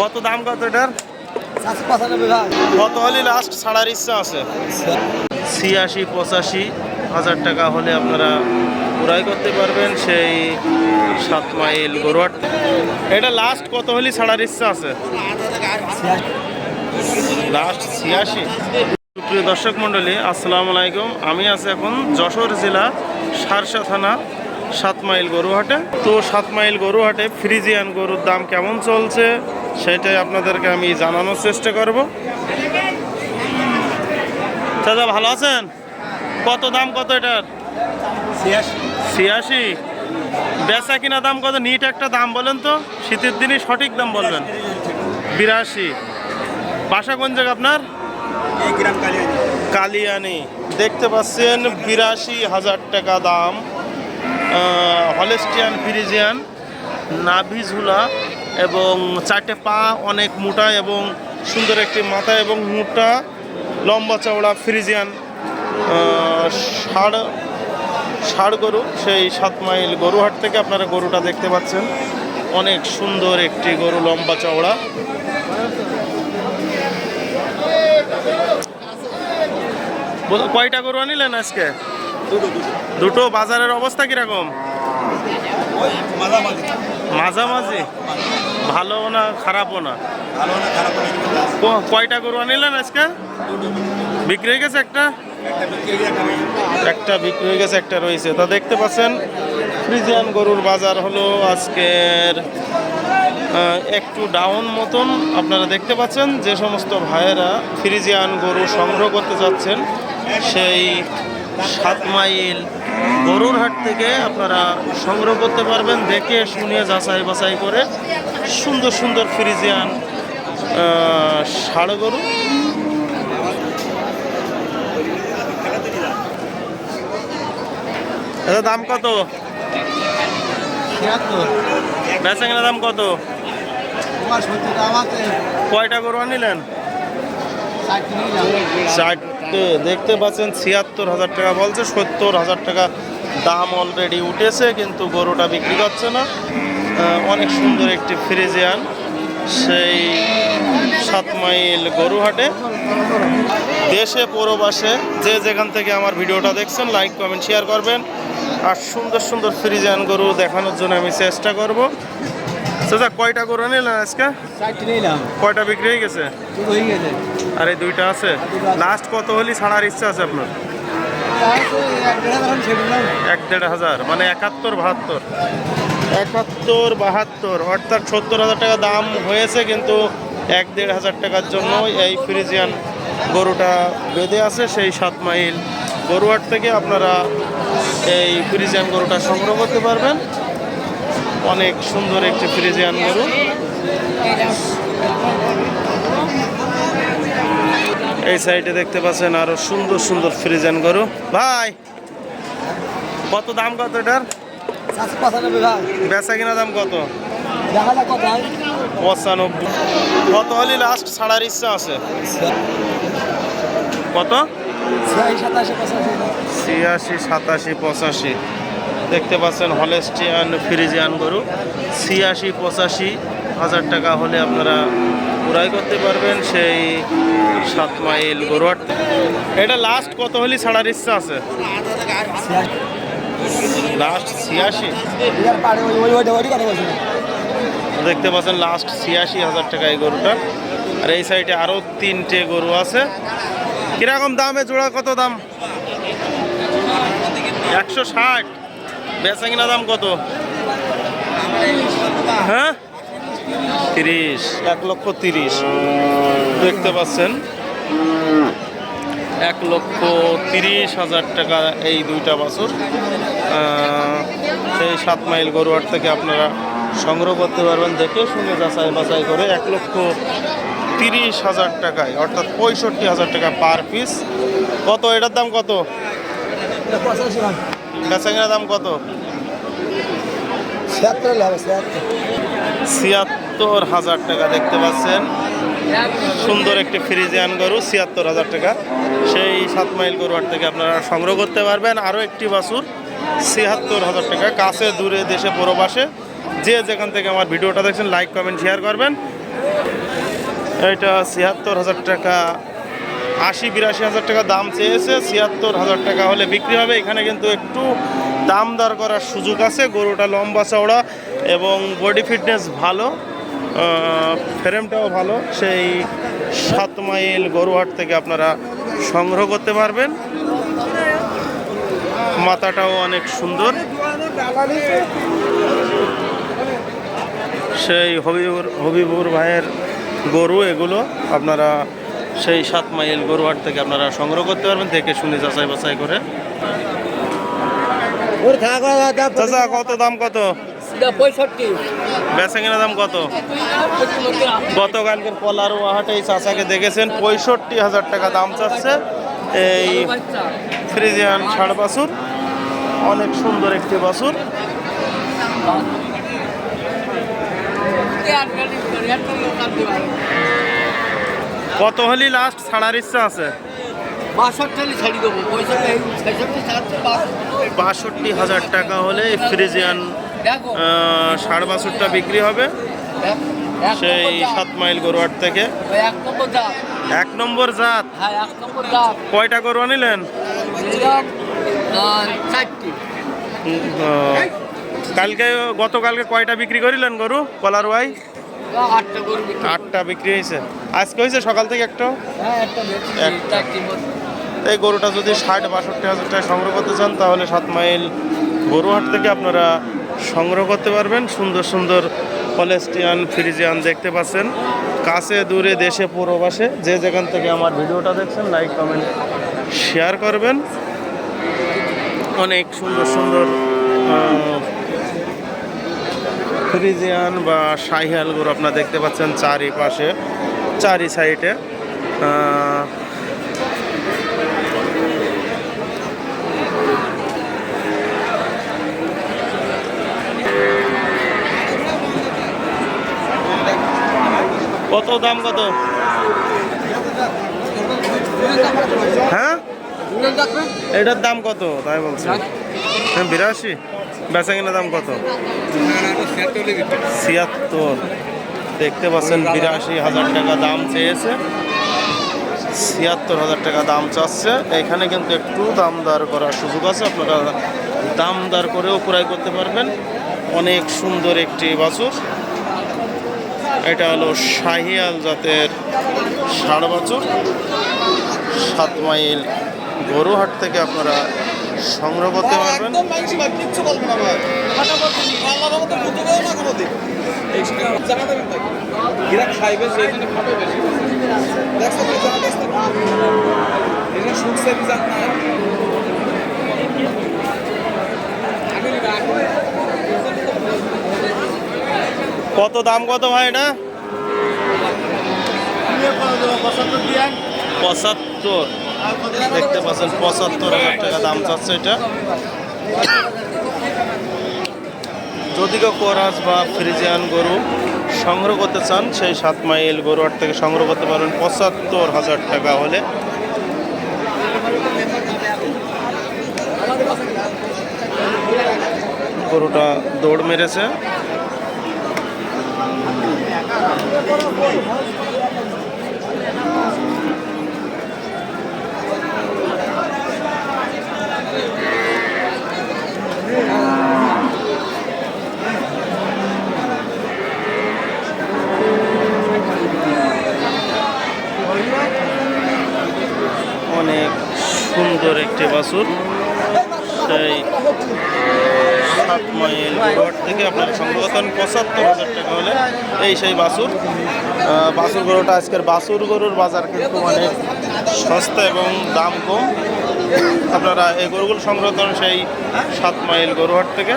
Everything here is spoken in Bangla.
কত দাম কত এটার? কত হলে লাস্ট ছাড়ার ইচ্ছা আছে? ছিয়াশি পঁচাশি হাজার টাকা হলে আপনারা ক্রয় করতে পারবেন সেই সাত মাইল গরুয়াট। এটা লাস্ট কত হলে ছাড়ার ইচ্ছা আছে? লাস্ট ছিয়াশি। প্রিয় দর্শক মণ্ডলী আসসালামু আলাইকুম। আমি আছি এখন যশোর জেলা সারসা থানা সাত মাইল গরুহাটে। তো সাত মাইল গরুহাটে ফ্রিজিয়ান গরুর দাম কেমন চলছে? সেটাই আপনাদেরকে আমি জানানোর চেষ্টা করব। দাদা ভালো আছেন? কত দাম কত এটার? ছিয়াশি। বেচা কিনা দাম কত? নিট একটা দাম বলেন তো। শীতের দিনই সঠিক দাম বলবেন। বিরাশি। বাসা কোন জায়গা আপনার? কালিয়ানি। দেখতে পাচ্ছেন বিরাশি হাজার টাকা দাম। হলেস্টিয়ান ফিরিজিয়ান নাভি ঝুলা এবং চারটে পা অনেক মোটা এবং সুন্দর একটি মাথা এবং মোটা লম্বা চওড়া ফ্রিজিয়ান ষাড় ষাড় গরু। সেই সাত মাইল গরুহাট থেকে আপনারা গরুটা দেখতে পাচ্ছেন। অনেক সুন্দর একটি গরু লম্বা চওড়া। কয়টা গরু আনিলেন আজকে? দুটো বাজারের অবস্থা কীরকম? মাঝামাঝি। ভালো না, খারাপও না? কয়টা গরু আনিলেন আজকে? বিক্রি হয়ে গেছে একটা? একটা বিক্রি হয়ে গেছে, একটা রয়েছে। তা দেখতে পাচ্ছেন, ফ্রিজিয়ান গরুর বাজার হলো আজকের একটু ডাউন মতন। আপনারা দেখতে পাচ্ছেন, যে সমস্ত ভাইয়েরা ফ্রিজিয়ান গরু সংগ্রহ করতে যাচ্ছেন, সেই সাত মাইল গরুর হাট থেকে আপনারা সংগ্রহ করতে পারবেন দেখে শুনে যাচাই বাছাই করে সুন্দর সুন্দর ফ্রিজিয়ান ষাড় গরু। এটা দাম কত? বেচাকেনা দাম কত? কয়টা গরু আনিলেন? চারটে দেখতে পাচ্ছেন ছিয়াত্তর হাজার টাকা বলছে সত্তর হাজার টাকা দাম অলরেডি উঠেছে কিন্তু গরুটা বিক্রি করছে না। অনেক সুন্দর একটি ফ্রিজিয়ান সেই সাত মাইল গরু হাটে দেশে পরবাসে যে যেখান থেকে আমার ভিডিওটা দেখছেন লাইক কমেন্ট শেয়ার করবেন। আর সুন্দর সুন্দর ফ্রিজিয়ান গরু দেখানোর জন্য আমি চেষ্টা করব। চাচা কয়টা গরু নিলেন আজকে? কয়টা বিক্রি হয়ে গেছে? হয়ে গেছে। আর এই দুইটা আছে। লাস্ট কত হলি ছাড়ার ইচ্ছা আছে আপনার? এক দেড় হাজার মানে একাত্তর, বাহাত্তর। একাত্তর, বাহাত্তর, অর্থাৎ সত্তর হাজার টাকা দাম হয়েছে, কিন্তু এক দেড় হাজার টাকার জন্য এই ফ্রিজিয়ান গরুটা বেঁধে আছে, সেই সাত মাইল গরুহাট থেকে আপনারা এই ফ্রিজিয়ান গরুটা সংগ্রহ করতে পারবেন। অনেক সুন্দর একটি ফ্রিজিয়ান গরু। এই সাইডে দেখতে পাচ্ছেন আরও সুন্দর সুন্দর ফ্রিজিয়ান গরু। ভাই কত দাম কত এটার? বেচা কিনা দাম কত? পঁচানব্বই। কত হলে লাস্ট ছাড়ার ইচ্ছা আছে? কত? ছিয়াশি সাতাশি পঁচাশি। দেখতে পাচ্ছেন হলেস্টিয়ান ফ্রিজিয়ান গরু। ছিয়াশি পঁচাশি হাজার টাকা হলে আপনারা ক্রয় করতে পারবেন সেই সাত মাইল গরুয়াট এটা লাস্ট কত হলে ছাড়ার ইচ্ছা আছে? লাস্ট ছিয়াশি? দেখতে পাচ্ছেন লাস্ট ছিয়াশি হাজার টাকা এই গরুটা। আর এই সাইডে আরও তিনটে গরু আছে। কীরকম দামে জোড়া, কত দাম? একশো ষাট। বেচা কিনা দাম কত? হ্যাঁ? তিরিশ। এক লক্ষ তিরিশ। দেখতে পাচ্ছেন। এক লক্ষ তিরিশ হাজার টাকা এই দুইটা বাছুর। সেই সাত মাইল গরুয়ার থেকে আপনারা সংগ্রহ করতে পারবেন দেখে শুনে যাচাই বাছাই করে এক লক্ষ তিরিশ হাজার টাকায় অর্থাৎ পঁয়ষট্টি হাজার টাকা পার পিস। কত? এটার দাম কত? বেচাঙ্গের দাম কত? ছিয়াত্তর। হাজার টাকা দেখতে পাচ্ছেন। সুন্দর একটি ফ্রিজিয়ান গরু, ছিয়াত্তর হাজার টাকা। সেই সাত মাইল গরুয়ার থেকে আপনারা সংগ্রহ করতে পারবেন। আরও একটি বাছুর, ছিয়াত্তর হাজার টাকা। কাছে, দূরে, দেশে প্রবাসে যে যেখান থেকে আমার ভিডিওটা দেখছেন লাইক কমেন্ট শেয়ার করবেন। এটা ছিয়াত্তর হাজার টাকা। আশি, বিরাশি হাজার টাকা দাম চেয়েছে। ছিয়াত্তর হাজার টাকা হলে বিক্রি হবে। এখানে কিন্তু একটু দাম দর করার সুযোগ আছে, গরুটা লম্বা চওড়া এবং বডি ফিটনেস ভালো ফ্রেমটাও ভালো, সেই সাত মাইল গরুহাট থেকে আপনারা সংগ্রহ করতে পারবেন। মাথাটাও অনেক সুন্দর। সেই হবিবুর হবিবুর ভাইয়ের গরু এগুলো আপনারা সেই সাত মাইল গরুহাট থেকে আপনারা সংগ্রহ করতে পারবেন, দেখে শুনে যাচাই বাছাই করে। চাচা কত? দাম কত? পঁয়ষট্টি। বেচা কিনা দাম কত? গতকালকের পলার হাটে এই চাচাকে দেখেছেন পঁয়ষট্টি হাজার টাকা দাম চাচ্ছে। এই ফ্রিজিয়ান ষাড় বাছুর অনেক সুন্দর একটি বাছুর। কত হলি লাস্ট ছাড়ার ইচ্ছা আছে? বাষট্টি ছাড়ি দেবো পঁয়ষট্টি ছাড়ছে বাষট্টি হাজার টাকা হলে ফ্রিজিয়ান ষাড় বাছুরটা বিক্রি হবে। সেই সাত মাইল গরুয়াট থেকে। এক নম্বর জাত। কয়টা গরু আনিলেন কালকে গতকালকে কয়টা বিক্রি করিলেন গরু? কলার ওয়াই আটটা বিক্রি আটটা বিক্রি হয়েছে। আজকে হয়েছে সকাল থেকে একটা? হ্যাঁ একটা এই গরুটা যদি ষাট বাষট্টি হাজার টাকা সংগ্রহ করতে চান, তাহলে সাত মাইল গরুহাট থেকে আপনারা সংগ্রহ করতে পারবেন। সুন্দর সুন্দর পলেস্টিয়ান, ফ্রিজিয়ান দেখতে পাচ্ছেন। কাছে, দূরে, দেশে পূর্ববাসে যে যেখান থেকে আমার ভিডিওটা দেখছেন লাইক কমেন্ট শেয়ার করবেন। অনেক সুন্দর সুন্দর ফ্রিজিয়ান বা গরু আপনারা দেখতে পাচ্ছেন চারিপাশে, চারি সাইডে কত দাম কত? হ্যাঁ? এটার দাম কত? তাই বলছি। হ্যাঁ বিরাশি। বেচা দাম কত? ছিয়াত্তর। দেখতে পাচ্ছেন, বিরাশি হাজার টাকা দাম চেয়েছে। ছিয়াত্তর হাজার টাকা দাম চাচ্ছে। এখানে কিন্তু একটু দাম দর করার সুযোগ আছে। আপনারা দাম দর করেও ক্রয় করতে পারবেন। অনেক সুন্দর একটি বাছুর। এটা হলো শাহিয়াল জাতের ষাড় বাছুর। সাত মাইল গরুহাট থেকে আপনারা সংগ্রহ করতে পারবেন। খাইবে সেই জন্য খাবে বেশি দেখছ তো জানা দেখছ এটা শুনছে বিজাত না কত দাম কত ভাই এটা? পঁচাত্তর। দেখতে পাচ্ছেন, পঁচাত্তর হাজার টাকা দাম চাচ্ছে এটা। যদি কেউ কোরাস বা ফ্রিজিয়ান গরু সংগ্রহ করতে চান, সেই সাত মাইল গরু হাট থেকে সংগ্রহ করতে পারবেন পঁচাত্তর হাজার টাকা হলে। গরুটা দৌড় মেরেছে। অনেক সুন্দর একটি বাছুর সেই সাত রোড থেকে আপনার সংগ্রহ করেন পঁচাত্তর হাজার টাকা হলে এই সেই বাসুর। বাছুর গরুটা আজকের বাছুর গরুর বাজার কিন্তু মানে সস্তা এবং দাম কম। আপনারা এই গরুগুলো সংগ্রহ সেই সাত মাইল গরুহাট থেকে।